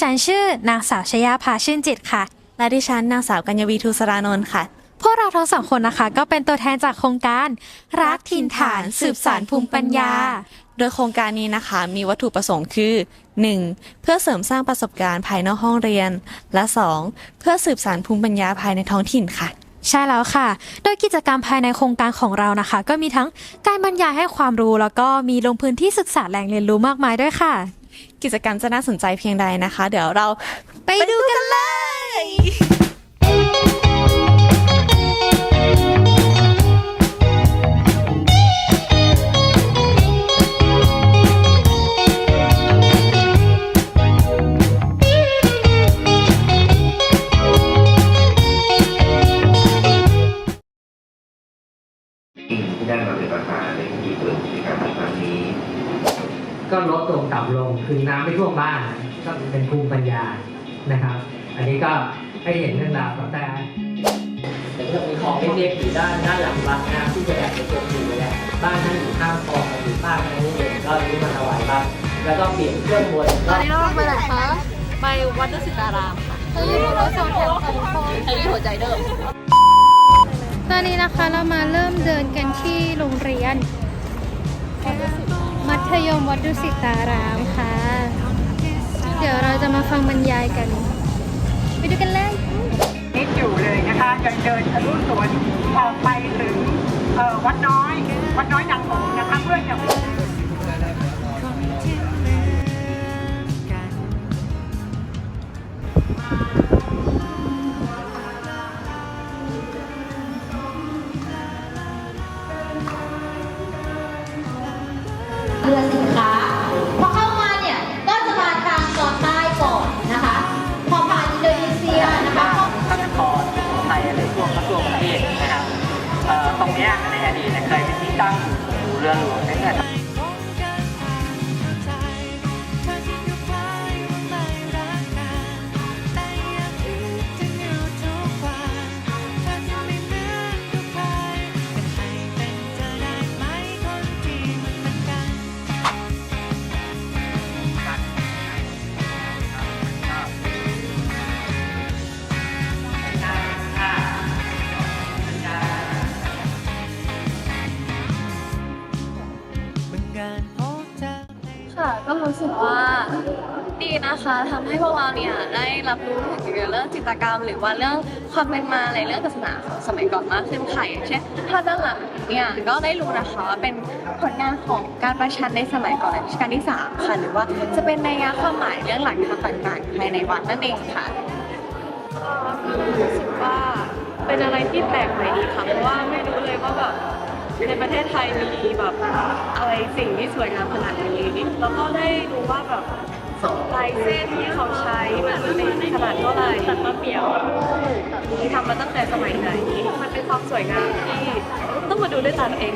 ฉันชื่อนางสาวชยาภาชื่นจิตค่ะ และดิฉันนางสาวกัญญวีทูสรานนท์ค่ะ พวกเราทั้งสองคนนะคะ ก็เป็นตัวแทนจากโครงการ รักถิ่นฐานสืบสานภูมิปัญญา โดยโครงการนี้นะคะ มีวัตถุประสงค์คือ 1. เพื่อเสริมสร้างประสบการณ์ภายนอกห้องเรียน และ 2. เพื่อสืบสานภูมิปัญญาภายในท้องถิ่นค่ะใช่แล้วค่ะ โดยกิจกรรมภายในโครงการของเรานะคะ ก็มีทั้งการบรรยายให้ความรู้แล้วก็มีลงพื้นที่ศึกษาแหล่งเรียนรู้มากมายด้วยค่ะ กิจกรรมจะน่าสนใจเพียงใดนะคะ เดี๋ยวเราไปดูกันเลยที่ได้มาเป็นประธานในพิธีเปิดกิจกรรมในครั้งนี้ ก็ลดลงต่ำลงคือน้ำไม่ท่วมบ้านก็เป็นภูมิปัญญานะครับ อันนี้ก็ให้เห็นเรื่องราวของแต่แต่ก็จะมีของเล็กๆอยู่ด้านด้านหลังบ้านนะครับที่จะแอบไปเก็บอยู่เลยบ้านท่านอยู่ข้างคลองอยู่บ้านท่านนี่เองก็ซื้อมาถวายบ้านแล้วก็เปลี่ยนเครื่องบนตอนนี้เราไปไหนคะไปวัดดุสิตารามค่ะเราอยู่บนรถสองแถวค่ะทุกคนใช้หัวใจเดิมตอนนี้นะคะเรามาเริ่มเดินกันที่โรงเรียนมัธยม วัดดุสิตารามค่ะ เดี๋ยวเราจะมาฟังบรรยายกัน ไปดูกันเลยนิดอยู่เลยนะคะยังเดินทะลุสวนออกไปถึงเอ่อวัดน้อย วัดน้อยนางหงส์นะคะเพื่อจะเอยู่ ค่ะก็รู้สึกว่าดีนะคะทำให้พวกเราเนี่ยได้รับรู้ถึงเรื่องจิตรกรรม หรือว่าเรื่องความเป็นมาในเรื่องศาสนาของสมัยก่อนมากขึ้นค่ะอย่างเช่นภาพด้านหลังเนี่ยก็ได้รู้นะคะว่าเป็นผลงานของการประชันในสมัยก่อนรัชกาลที่สาค่ะหรือว่าจะเป็นในยยะความหมายเรื่องหลักธรรมต่างๆภายในวัดนั่นเองค่ะรู้สึกว่าเป็นอะไรที่แปลกใหม่ดีค่ะเพราะว่าไม่รู้เลยว่าแบบ ในประเทศไทยมีแบบอะไรสิ่งที่สวยงามขนาดนี้แล้วก็ได้รู้ว่าแบบลายเส้นที่เขาใช้มันเป็นขนาดเท่าไหร่ตัดมาเปียวที่ทำมาตั้งแต่สมัยไหนมันเป็นความสวยงามที่ต้องมาดูด้วยตาเอง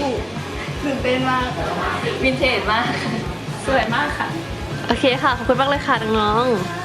กุตื่นเต้นมากวินเทจมาก สวยมากค่ะ โอเคค่ะ ขอบคุณมากเลยค่ะน้องๆ